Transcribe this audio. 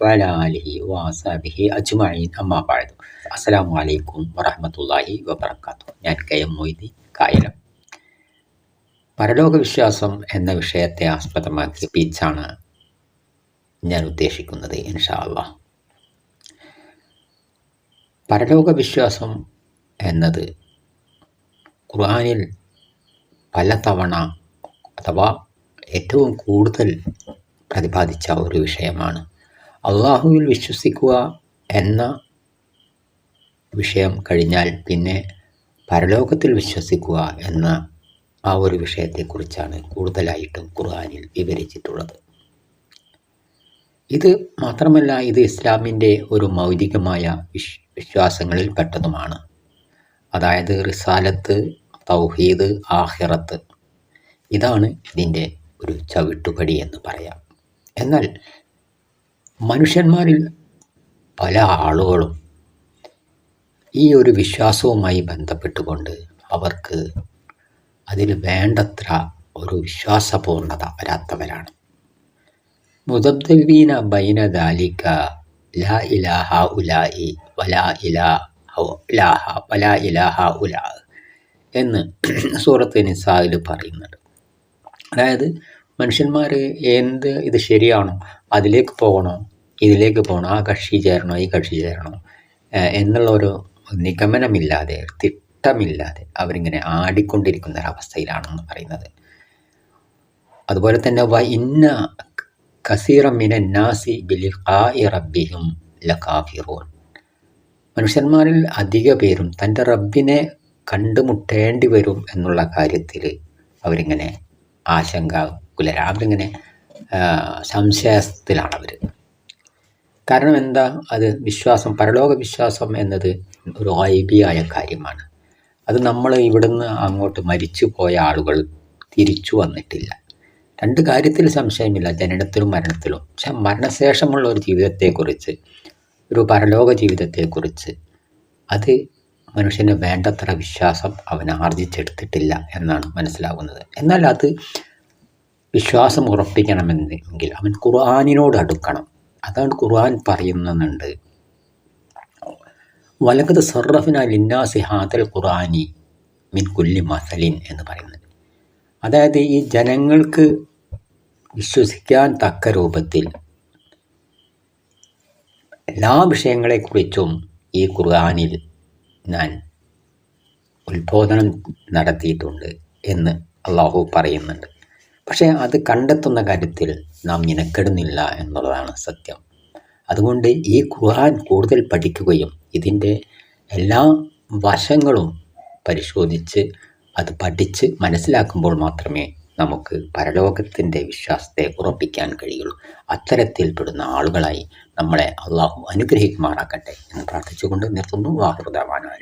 വഅലാ വാസാബിഹി അജ്മഈൻ അമ്മാ ബഅദ് അസ്സലാമു അലൈക്കും വറഹ്മത്തുള്ളാഹി വബറകാതുഹു ഞാൻ കെ എം മൊയ്തി കായലം. പരലോക വിശ്വാസം എന്ന വിഷയത്തെ ആസ്പദമാക്കി സ്പീച്ചാണ് ഞാൻ ഉദ്ദേശിക്കുന്നത് ഇൻഷാ അള്ളാഹ് പരലോക വിശ്വാസം എന്നത് ഖുർആനിൽ പലതവണ അഥവാ ഏറ്റവും കൂടുതൽ പ്രതിപാദിച്ച ഒരു വിഷയമാണ്. അള്ളാഹുവിൽ വിശ്വസിക്കുക എന്ന വിഷയം കഴിഞ്ഞാൽ പിന്നെ പരലോകത്തിൽ വിശ്വസിക്കുക എന്ന ആ ഒരു വിഷയത്തെക്കുറിച്ചാണ് കൂടുതലായിട്ടും ഖുർആാനിൽ വിവരിച്ചിട്ടുള്ളത്. ഇത് മാത്രമല്ല ഇത് ഇസ്ലാമിന്റെ ഒരു മൗലികമായ വിശ് വിശ്വാസങ്ങളിൽ പെട്ടതുമാണ്. അതായത് റിസാലത്ത് തൗഹീദ് ആഹിറത്ത് ഇതാണ് ഇതിന്റെ ഒരു ചവിട്ടുപടി എന്ന് പറയാം. എന്നാൽ മനുഷ്യന്മാരിൽ പല ആളുകളും ഈ ഒരു വിശ്വാസവുമായി ബന്ധപ്പെട്ടുകൊണ്ട് അവർക്ക് അതിൽ വേണ്ടത്ര ഒരു വിശ്വാസപൂർണത വരാത്തവരാണ്. മുദബ്ദീന ബൈന ദാലിക ലാ ഇലാഹ ഉലായി വലാ ഇലാഹ ലാഹ വലാ ഇലാഹ ഉലാ എന്ന് സൂറത്ത് നിസായിൽ പറയുന്നുണ്ട്. അതായത് മനുഷ്യന്മാർ എന്ത് ഇത് ശരിയാണോ? അതിലേക്ക് പോകണോ? ഇതിലേക്ക് പോകണോ? ആ കക്ഷി ചേരണോ? ഈ കക്ഷി ചേരണോ? എന്നുള്ള ഒരു നിഗമനമില്ലാതെ തിട്ടമില്ലാതെ അവരിങ്ങനെ ആടിക്കൊണ്ടിരിക്കുന്ന ഒരവസ്ഥയിലാണെന്ന് പറയുന്നത്. അതുപോലെ തന്നെ വ ഇന്ന കസീറമിന നാസി ബിലിഖായി റബ്ബിഹിം ലകാഫിറൂൻ മനുഷ്യന്മാരിൽ അധിക പേരും തന്റെ റബ്ബിനെ കണ്ടുമുട്ടേണ്ടി വരും എന്നുള്ള കാര്യത്തിൽ അവരിങ്ങനെ ആശങ്കാകുലരാ. അവരിങ്ങനെ സംശയത്തിലാണ് അവർ കാരണം എന്താ അത് വിശ്വാസം പരലോക വിശ്വാസം എന്നത് ഒരു ഐബിയായ കാര്യമാണ്. അത് നമ്മൾ ഇവിടുന്ന് അങ്ങോട്ട് മരിച്ചു പോയ ആളുകൾ തിരിച്ചു വന്നിട്ടില്ല. രണ്ട് കാര്യത്തിൽ സംശയമില്ല ജനനത്തിലും മരണത്തിലും. പക്ഷെ മരണശേഷമുള്ള ഒരു ജീവിതത്തെക്കുറിച്ച് ഒരു പരലോക ജീവിതത്തെക്കുറിച്ച് അത് മനുഷ്യന് വേണ്ടത്ര വിശ്വാസം അവൻ ആർജിച്ചെടുത്തിട്ടില്ല എന്നാണ് മനസ്സിലാകുന്നത് എന്നാൽ അത് വിശ്വാസം ഉറപ്പിക്കണമെന്നെങ്കിൽ അവൻ ഖുർആാനിനോട് അടുക്കണം. അതാണ് ഖുർആൻ പറയുന്നുണ്ട് വലകത് സർറഫിന ലിന്നാസി ഹാദൽ ഖുർആാനി മിൻ കുല്ലി മസലിൻ എന്ന് പറയുന്നത്. അതായത് ഈ ജനങ്ങൾക്ക് വിശ്വസിക്കാൻ തക്ക രൂപത്തിൽ എല്ലാ വിഷയങ്ങളെക്കുറിച്ചും ഈ ഖുർആാനിൽ ഞാൻ ഉത്ബോധനം നടത്തിയിട്ടുണ്ട് എന്ന് അള്ളാഹു പറയുന്നുണ്ട്. പക്ഷേ അത് കണ്ടെത്തുന്ന കാര്യത്തിൽ നാം ഇനക്കെടുന്നില്ല എന്നുള്ളതാണ് സത്യം. അതുകൊണ്ട് ഈ ഖുർആൻ കൂടുതൽ പഠിക്കുകയും ഇതിന്റെ എല്ലാ വശങ്ങളും പരിശോധിച്ച് അത് പഠിച്ച് മനസ്സിലാക്കുമ്പോൾ മാത്രമേ നമുക്ക് പരലോകത്തിന്റെ വിശ്വാസത്തെ ഉറപ്പിക്കാൻ കഴിയുള്ളൂ. അത്തരത്തിൽപ്പെടുന്ന ആളുകളായി നമ്മളെ അള്ളാഹു അനുഗ്രഹിക്കുമാറാക്കട്ടെ എന്ന് പ്രാർത്ഥിച്ചുകൊണ്ട് നിർത്തുന്നു. വാഹൃദാവാനായി